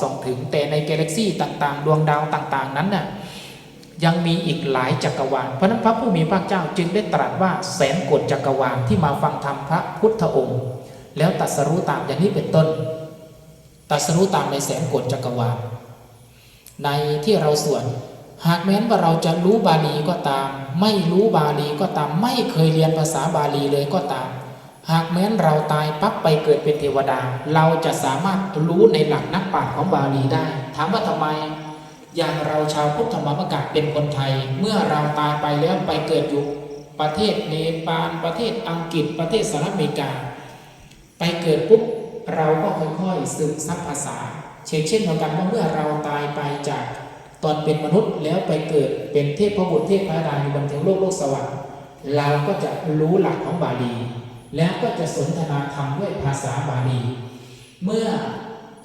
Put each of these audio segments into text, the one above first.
ส่องถึง แต่ในกาแล็กซี่ต่างๆ ดวงดาวต่างๆ นั้นน่ะยังมีอีกหลายจักรวาล เพราะนั้นพระผู้มีพระเจ้าจึงได้ตรัสว่าแสนโกฏจักรวาลที่มาฟังธรรมพระพุทธองค์ แล้วตรัสรู้ตามอย่างนี้เป็นต้นตรัสรู้ตามในแสนโกฏจักรวาล ในที่เราสวดหากแม้นว่าเราจะรู้บาลีก็ตาม ไม่รู้บาลีก็ตาม ไม่เคยเรียนภาษาบาลีเลยก็ตาม หากแม้นเราตายปั๊บไปเกิดเป็นเทวดา เราจะสามารถรู้ในหลักนักปราชญ์ของบาลีได้ ถามว่าทำไม อย่างเราชาวพุทธมามกะเป็นคนไทย เมื่อเราตายไปแล้วไปเกิดอยู่ประเทศเนปาลประเทศอังกฤษประเทศสหรัฐอเมริกา ไปเกิดปุ๊บเราก็ค่อยๆ ซึมซับภาษา เช่นเช่นเดียวกันว่าเมื่อเราตายไปจากตอนเป็นมนุษย์แล้วไปเกิดเป็นเทพพบุตรเทพพระดาอยู่บนเทวโลกโลกสวรรค์เราก็จะรู้หลักของบาลี แล้วก็จะสนทนาธรรมด้วยภาษาบาลี เมื่อ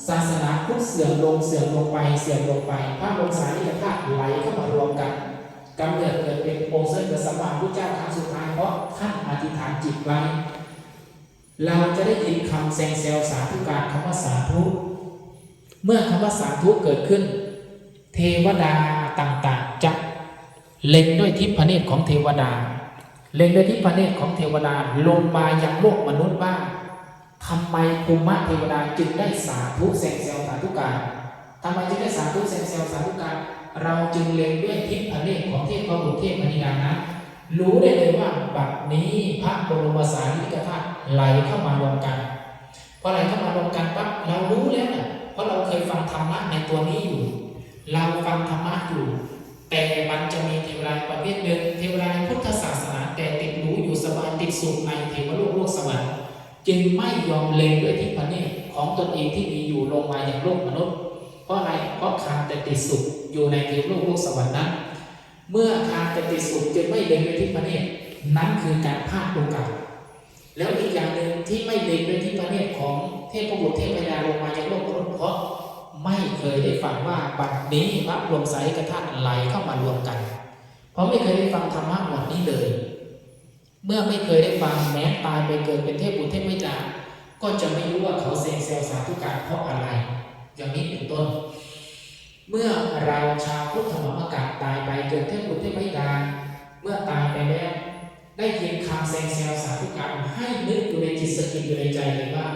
ศาสนาพุทธเสื่อมลงเสื่อมลงไปเสื่อมลงไป พระบรมสารีริกธาตุไหลเข้ามารวมกันกำเนิดเกิดเป็นองค์เสด็จสัมมาพุทธเจ้าครั้งสุดท้ายเพราะท่านอธิษฐานจิตไว้ เราจะได้ยินคำแซงเซลสาธุการคำว่าสาธุ เมื่อคำว่าสาธุเกิดขึ้น เทวดาต่างๆจะเล็งด้วยทิพเนตรของเทวดา เล็งด้วยทิพเนตรของเทวดาลงมายังโลกมนุษย์ว่าทำไมภูมิเทวดาจึงได้สาธุแซงเซลสาธุการทำไมจึงได้สาธุแซงเซลสาธุการเราจึงเล็งด้วยทิพเนตรของเทพพระบุตรเทพมณีดานะรู้ได้เลยว่าบัดนี้พระบรมสารีริกธาตุไหลเข้ามารวมกันพอไหลเข้ามารวมกันปั๊บเรารู้แล้วน่ะเพราะเราเคยฟังธรรมะในตัวนี้อยู่ เราฟังธรรมะอยู่ แต่มันจะมีเทวดาประเภทหนึ่งเทวดาในพุทธศา สุขในเทวโลกโลกสวรรค์จึงไม่ยอมเลงด้วยทิพเนตของตนเองที่มีอยู่ลงมาอย่างโลกมนุษย์ เพราะอะไรเพราะคาแต่ติดสุขอยู่ในเทวโลกโลกสวรรค์นั้น เมื่อคาแต่ติดสุขจึงไม่เลงด้วยทิพเนตนั้นคือการพลาดโอกาสแล้วอีกอย่างหนึ่งที่ไม่เลงด้วยทิพเนตของเทพบุตรเทพยาลงมาอย่างโลกมนุษย์เพราะไม่เคยได้ฟังว่าบัดนี้พระรวมสายกระทาไหลเข้ามารวมกัน เพราะไม่เคยได้ฟังธรรมะหมดนี้เลย เมื่อไม่เคยได้ฟังแม้ตายไปเกิดเป็นเทพบุตรเทพไม่ดาก็จะไม่รู้ว่าเขาเซงเซลสาธุการเพราะอะไร อย่างนี้เป็นต้น เมื่อเราชาวพุทธมามกะตายไปเกิดเทพบุตรเทพไม่ดาเมื่อตายไปแล้ว ได้ยินคำเซงเซลสาธุการให้นึกอยู่ในจิตสกิดอยู่ในใจเลยว่า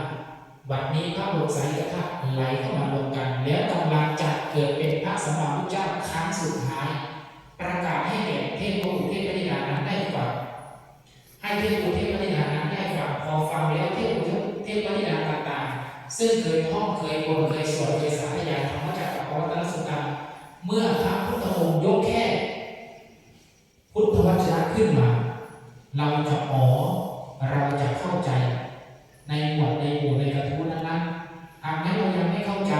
บัดนี้พระบรมสารีริกธาตุไหลเข้ามารวมกัน แล้วกำลังจะเกิดเป็นพระสมมาพุทธเจ้าครั้งสุดท้าย ประกาศให้แก่เทพบุตรเทพธิดานั้นได้ฟัง ให้เทพบุตรเทพธิดานั้นได้ฟังพอฟังแล้วเทพบุตรเทพธิดาต่างๆ ซึ่งเคยท่องเคยบนเคยสวดเคยสาธยายธรรมจักรกับปวัตนสุตาเมื่อพระพุทธองค์ยกแค่ พุทธวจนะขึ้นมา เราจะอ๋อเราจะเข้าใจ ในหมวดในหมู่ในกระทู้นั้นๆหากนั้นเรายังไม่เข้าใจ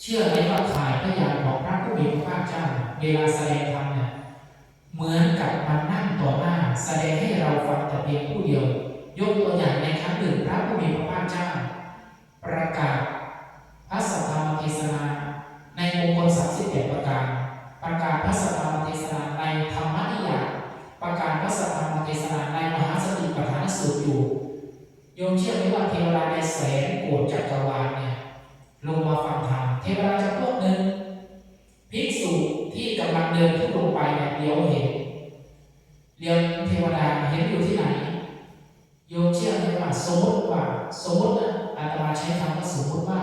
เชื่อไหมว่าถ่ายพยานของพระผู้มีพระภาคเจ้าเวลาแสดงธรรม เหมือนกับมันนั่งต่อหน้า แสดงให้เราฟังแต่เพียงผู้เดียว ยกตัวอย่างในครั้งหนึ่งพระผู้มีพระภาคเจ้า ประกาศ ไปเนี่ยเดียวเห็นเดียวเทวดาเห็นอยู่ที่ไหน โยมเชื่อไหมว่าสมมติว่าสมมตินะอาตมาใช้คำว่าสมมติว่า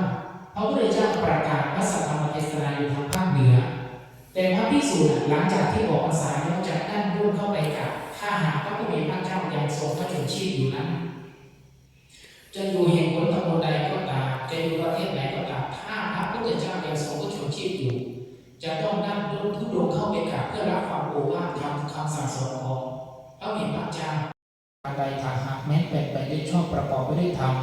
พระพุทธเจ้าประกาศพระสัทธรรมเทศนาอยู่ทางภาคเหนือ แต่พระภิกษุน่ะหลังจากที่ออกพรรษาแล้วจะนั่งรุ่นเข้าไปกับถ้าหากพระผู้มีพระเจ้ายังทรงพระชนชีพอยู่นั้นจะอยู่แห่งหนตำบลใดก็ตามจะอยู่ประเทศไหนก็ตาม จะต้องนั่งรถทุดงเข้าไปกราบเพื่อรับความโอวาทคำคำสั่งสอนของพระมีพระเจ้าอะไรถ้าหากแม้เป็นไปด้วยชอบประกอบไปด้วยธรรม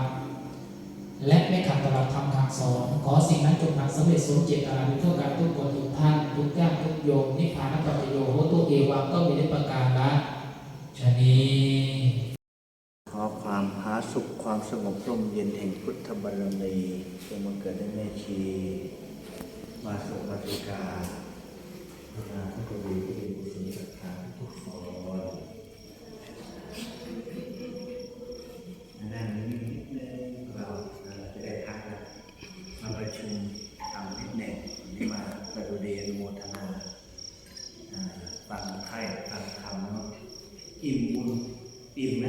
และไม่ขัดต่อหลักธรรมคำสอนขอสิ่งนั้นจงนำสำเร็จสมเจตนาในทั่วการทุกคนทุกท่านทุกญาติทุกโยมนิพพานปัจจโยโหตุเอวังก็มีได้ประการละชนีขอความผาสุขความสงบร่มเย็นแห่งพุทธบารมีจงมาเกิดในแม่ชี มาสงปฏิกาพระนาทุกวีที่เป็นกุศลศรัทธาทุกคนนั่งนิดนึงเราจะได้พักแมาประชุมทำนิดหนึ่งที่มาปฏิเดนโมทนาฟังไพ่ฟังธรรมเนาะอิ่มบุญอิ่มไหม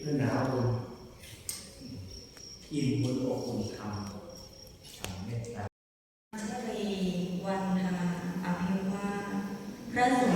เรื่องหนาวบุญอิ่มบุญอกบุญ Present.